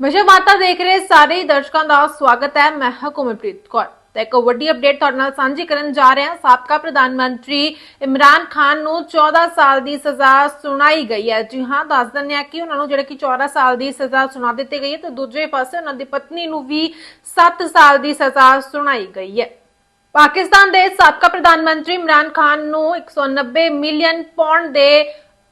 ਵਿਜੇ ਮਾਤਾ ਦੇਖ ਰਹੇ ਸਾਰੇ ਦਰਸ਼ਕਾਂ ਦਾ ਸਵਾਗਤ ਹੈ। ਮੈਂ ਹਾਂ ਕੌਰ ਤੇ ਇੱਕ ਵੱਡੀ ਅਪਡੇਟ ਤੁਹਾਡੇ ਨਾਲ ਸਾਂਝੀ ਕਰਨ ਜਾ ਰਹੇ ਹਾਂ। ਸਾਬਕਾ ਪ੍ਰਧਾਨ ਮੰਤਰੀ ਇਮਰਾਨ ਖਾਨ ਨੂੰ 14 ਸਾਲ ਦੀ ਸਜ਼ਾ ਸੁਣਾਈ ਗਈ ਹੈ। ਜੀ ਹਾਂ, ਦੱਸ ਦਿੰਦੇ ਆ ਕਿ ਉਹਨਾਂ ਨੂੰ ਜਿਹੜੇ ਕਿ 14 ਸਾਲ ਦੀ ਸਜ਼ਾ ਸੁਣਾ ਦਿੱਤੀ ਗਈ ਹੈ ਤੇ ਦੂਜੇ ਪਾਸੇ ਉਹਨਾਂ ਦੀ ਪਤਨੀ ਨੂੰ ਵੀ 7 ਸਾਲ ਦੀ ਸਜ਼ਾ ਸੁਣਾਈ ਗਈ ਹੈ। ਪਾਕਿਸਤਾਨ ਦੇ ਸਾਬਕਾ ਪ੍ਰਧਾਨ ਮੰਤਰੀ ਇਮਰਾਨ ਖਾਨ ਨੂੰ 190 ਮਿਲੀਅਨ ਪੌਂਡ ਦੇ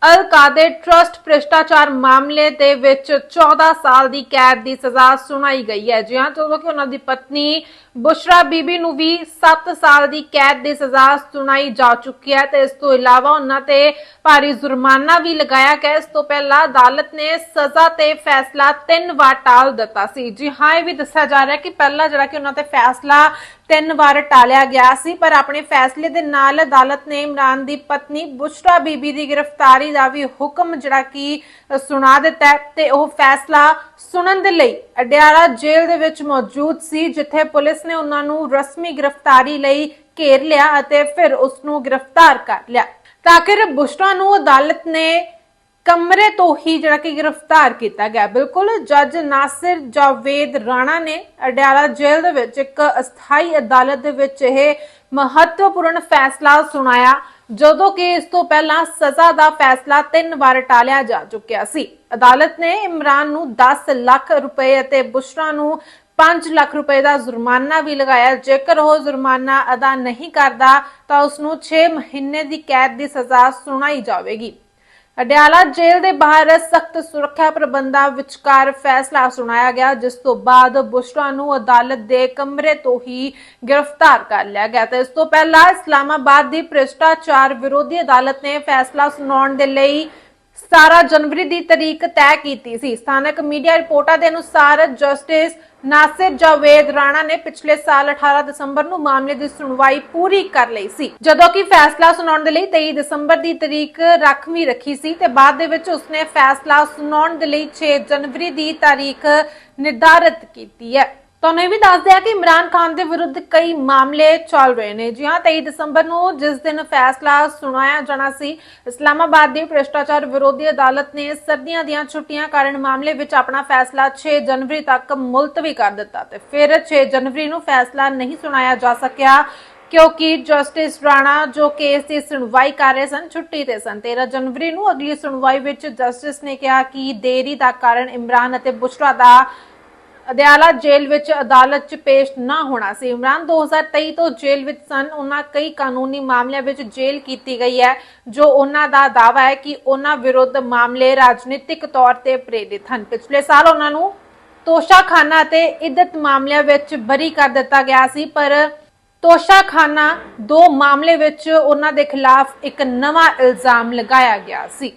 ਅਲ ਕਾਦੇ ਟਰਸਟ ਭ੍ਰਿਸ਼ਟਾਚਾਰ ਮਾਮਲੇ ਦੇ ਵਿੱਚ 14 ਸਾਲ ਦੀ ਕੈਦ ਦੀ ਸਜ਼ਾ ਸੁਣਾਈ ਗਈ ਹੈ। ਜੀ ਜਦੋਂ ਕਿ ਉਹਨਾਂ ਦੀ ਪਤਨੀ ਬੁਸ਼ਰਾ ਬੀਬੀ ਨੂੰ ਵੀ 7 ਸਾਲ ਦੀ ਕੈਦ ਦੀ ਸਜ਼ਾ ਸੁਣਾਈ ਜਾ ਚੁੱਕੀ ਹੈ ਤੇ ਇਸ ਤੋਂ ਇਲਾਵਾ ਉਹਨਾਂ ਤੇ ਭਾਰੀ ਜੁਰਮਾਨਾ ਵੀ ਲਗਾਇਆ ਗਿਆ। ਇਸ ਤੋਂ ਪਹਿਲਾਂ ਅਦਾਲਤ ਨੇ ਸਜ਼ਾ ਤੇ ਫੈਸਲਾ ਤਿੰਨ ਵਾਰ ਟਾਲ ਦਿੱਤਾ ਸੀ। ਜੀ ਹਾਂ, ਇਹ ਵੀ ਦੱਸਿਆ ਜਾ ਰਿਹਾ ਕਿ ਪਹਿਲਾਂ ਜਿਹੜਾ ਕਿ ਉਹਨਾਂ ਤੇ ਫੈਸਲਾ ਤਿੰਨ ਵਾਰ ਟਾਲਿਆ ਗਿਆ ਸੀ, ਪਰ ਆਪਣੇ ਫੈਸਲੇ ਦੇ ਨਾਲ ਅਦਾਲਤ ਨੇ ਇਮਰਾਨ ਦੀ ਪਤਨੀ ਬੁਸ਼ਰਾ ਬੀਬੀ ਦੀ ਗ੍ਰਿਫਤਾਰੀ ਦਾ ਵੀ ਹੁਕਮ ਜਿਹੜਾ ਕਿ ਸੁਣਾ ਦਿੱਤਾ ਤੇ ਉਹ ਫੈਸਲਾ ਸੁਣਨ ਦੇ ਲਈ ਅਡਿਆਲਾ ਜੇਲ੍ਹ ਦੇ ਵਿੱਚ ਮੌਜੂਦ ਸੀ, ਜਿੱਥੇ ਪੁਲਿਸ ਨੇ ਉਹਨਾਂ ਨੂੰ ਰਸਮੀ ਗ੍ਰਿਫਤਾਰੀ ਲਈ ਘੇਰ ਲਿਆ ਅਤੇ ਫਿਰ ਉਸ ਨੂੰ ਗ੍ਰਿਫਤਾਰ ਕਰ ਲਿਆ। ਤਾਂ ਆਖਿਰ ਬੁਸ਼ਰਾ ਨੂੰ ਅਦਾਲਤ ਨੇ ਕਮਰੇ ਤੋਂ ਹੀ ਜਿਹੜਾ ਕਿ ਗ੍ਰਿਫਤਾਰ ਕੀਤਾ ਗਿਆ। ਬਿਲਕੁਲ, ਜੱਜ ਨਾਸਿਰ ਜਾਵੇਦ ਰਾਣਾ ਨੇ ਅਡਿਆਲਾ ਜੇਲ੍ਹ ਦੇ ਵਿੱਚ ਇੱਕ ਅਸਥਾਈ ਅਦਾਲਤ ਦੇ ਵਿੱਚ ਇਹ ਮਹੱਤਵਪੂਰਨ ਫੈਸਲਾ ਸੁਣਾਇਆ, ਜਦੋਂ ਕਿ ਇਸ ਤੋਂ ਪਹਿਲਾਂ ਸਜ਼ਾ ਦਾ ਫੈਸਲਾ ਤਿੰਨ ਵਾਰ ਟਾਲਿਆ ਜਾ ਚੁੱਕਿਆ ਸੀ। ਅਦਾਲਤ ਨੇ ਇਮਰਾਨ ਨੂੰ 10 ਲੱਖ ਰੁਪਏ ਅਤੇ ਬੁਸ਼ਰਾ ਨੂੰ 5 ਲੱਖ ਰੁਪਏ ਦਾ ਜੁਰਮਾਨਾ ਵੀ ਲਗਾਇਆ। ਜੇਕਰ ਉਹ ਜੁਰਮਾਨਾ ਅਦਾ ਨਹੀਂ ਕਰਦਾ, ਤਾਂ ਉਸ ਨੂੰ 6 ਮਹੀਨੇ ਦੀ ਕੈਦ ਦੀ ਸਜ਼ਾ ਸੁਣਾਈ ਜਾਵੇਗੀ। ਅਡਿਆਲਾ ਜੇਲ੍ਹ ਦੇ ਬਾਹਰ ਸਖਤ ਸੁਰੱਖਿਆ ਪ੍ਰਬੰਧਾਂ ਵਿਚਕਾਰ ਫੈਸਲਾ ਸੁਣਾਇਆ ਗਿਆ, ਜਿਸ ਤੋਂ ਬਾਅਦ ਬੁਸ਼ਰਾ ਨੂੰ ਅਦਾਲਤ ਦੇ ਕਮਰੇ ਤੋਂ ਹੀ ਗ੍ਰਿਫਤਾਰ ਕਰ ਲਿਆ ਗਿਆ। ਤੇ ਇਸ ਤੋਂ ਪਹਿਲਾਂ ਇਸਲਾਮਾਬਾਦ ਦੀ ਭ੍ਰਿਸ਼ਟਾਚਾਰ ਵਿਰੋਧੀ ਅਦਾਲਤ ਨੇ ਫੈਸਲਾ ਸੁਣਾਉਣ ਦੇ ਲਈ 17 ਜਨਵਰੀ ਦੀ ਤਰੀਕ ਤੈਅ ਕੀਤੀ ਸੀ। ਸਥਾਨਕ ਮੀਡੀਆ ਰਿਪੋਰਟਾਂ ਦੇ ਅਨੁਸਾਰ ਜਸਟਿਸ ਨਾਸਿਰ ਜਾਵੇਦ ਰਾਣਾ ਨੇ ਪਿਛਲੇ ਸਾਲ 18 ਦਸੰਬਰ ਨੂੰ ਮਾਮਲੇ ਦੀ ਸੁਣਵਾਈ ਪੂਰੀ ਕਰ ਲਈ ਸੀ। ਜਦੋਂ ਕਿ ਫੈਸਲਾ ਸੁਣਾਉਣ ਦੇ ਲਈ 23 ਦਸੰਬਰ ਦੀ ਤਰੀਕ ਰੱਖਵੀਂ ਰੱਖੀ ਸੀ ਤੇ ਬਾਅਦ ਦੇ ਵਿੱਚ ਉਸਨੇ ਫੈਸਲਾ ਸੁਣਾਉਣ ਦੇ ਲਈ 6 ਜਨਵਰੀ ਦੀ ਤਾਰੀਖ ਨਿਰਧਾਰਤ ਕੀਤੀ ਹੈ। ਤੁਹਾਨੂੰ ਇਹ ਵੀ ਦੱਸ ਦਿਆ ਕਿ ਇਮਰਾਨ ਖਾਨ ਦੇ ਵਿਰੁੱਧ ਕਈ ਮਾਮਲੇ ਚੱਲ ਰਹੇ ਨੇ ਜੀ ਹਾਂ 23 ਦਸੰਬਰ ਨੂੰ ਜਿਸ ਦਿਨ ਫੈਸਲਾ ਸੁਣਾਇਆ ਜਾਣਾ ਸੀ, ਇਸਲਾਮਾਬਾਦ ਦੀ ਭ੍ਰਿਸ਼ਟਾਚਾਰ ਵਿਰੋਧੀ ਅਦਾਲਤ ਨੇ ਸਰਦੀਆਂ ਦੀਆਂ ਛੁੱਟੀਆਂ ਕਾਰਨ ਮਾਮਲੇ ਵਿੱਚ ਆਪਣਾ ਫੈਸਲਾ 6 ਜਨਵਰੀ ਤੱਕ ਮੁਲਤਵੀ ਕਰ ਦਿੱਤਾ ਤੇ ਫਿਰ 6 ਜਨਵਰੀ ਨੂੰ ਫੈਸਲਾ ਨਹੀਂ ਸੁਣਾਇਆ ਜਾ ਸਕਿਆ ਕਿਉਂਕਿ ਜਸਟਿਸ ਰਾਣਾ ਜੋ ਕੇਸ ਦੀ ਸੁਣਵਾਈ ਕਰ ਰਹੇ ਸਨ, ਛੁੱਟੀ ਤੇ ਸਨ। 13 ਜਨਵਰੀ ਨੂੰ ਅਗਲੀ ਸੁਣਵਾਈ ਵਿੱਚ ਜਸਟਿਸ ਨੇ ਕਿਹਾ ਕਿ ਦੇਰੀ ਦਾ ਕਾਰਨ ਇਮਰਾਨ ਅਤੇ ਬੁਸ਼ਰਾ ਦਾ ਅਦਿਆਲਾ ਜੇਲ੍ਹ ਵਿੱਚ ਅਦਾਲਤ 'ਚ ਪੇਸ਼ ਨਾ ਹੋਣਾ ਸੀ। ਇਮਰਾਨ 2023 ਤੋਂ ਜੇਲ੍ਹ ਵਿੱਚ ਸਨ। ਉਹਨਾਂ ਕਈ ਕਾਨੂੰਨੀ ਮਾਮਲਿਆਂ ਵਿੱਚ ਜੇਲ੍ਹ ਕੀਤੀ ਗਈ ਹੈ, ਜੋ ਉਹਨਾਂ ਦਾ ਦਾਅਵਾ ਹੈ ਕਿ ਉਹਨਾਂ ਵਿਰੁੱਧ ਮਾਮਲੇ ਰਾਜਨੀਤਿਕ ਤੌਰ ਤੇ ਪ੍ਰੇਰਿਤ ਹਨ। ਪਿਛਲੇ ਸਾਲ ਉਹਨਾਂ ਨੂੰ ਤੋਸ਼ਾਖਾਨਾ ਅਤੇ ਇੱਜ਼ਤ ਮਾਮਲਿਆਂ ਵਿੱਚ ਬਰੀ ਕਰ ਦਿੱਤਾ ਗਿਆ ਸੀ, ਪਰ ਤੋਸ਼ਾਖਾਨਾ ਦੋ ਮਾਮਲੇ ਵਿੱਚ ਉਹਨਾਂ ਦੇ ਖਿਲਾਫ ਇੱਕ ਨਵਾਂ ਇਲਜ਼ਾਮ ਲਗਾਇਆ ਗਿਆ ਸੀ।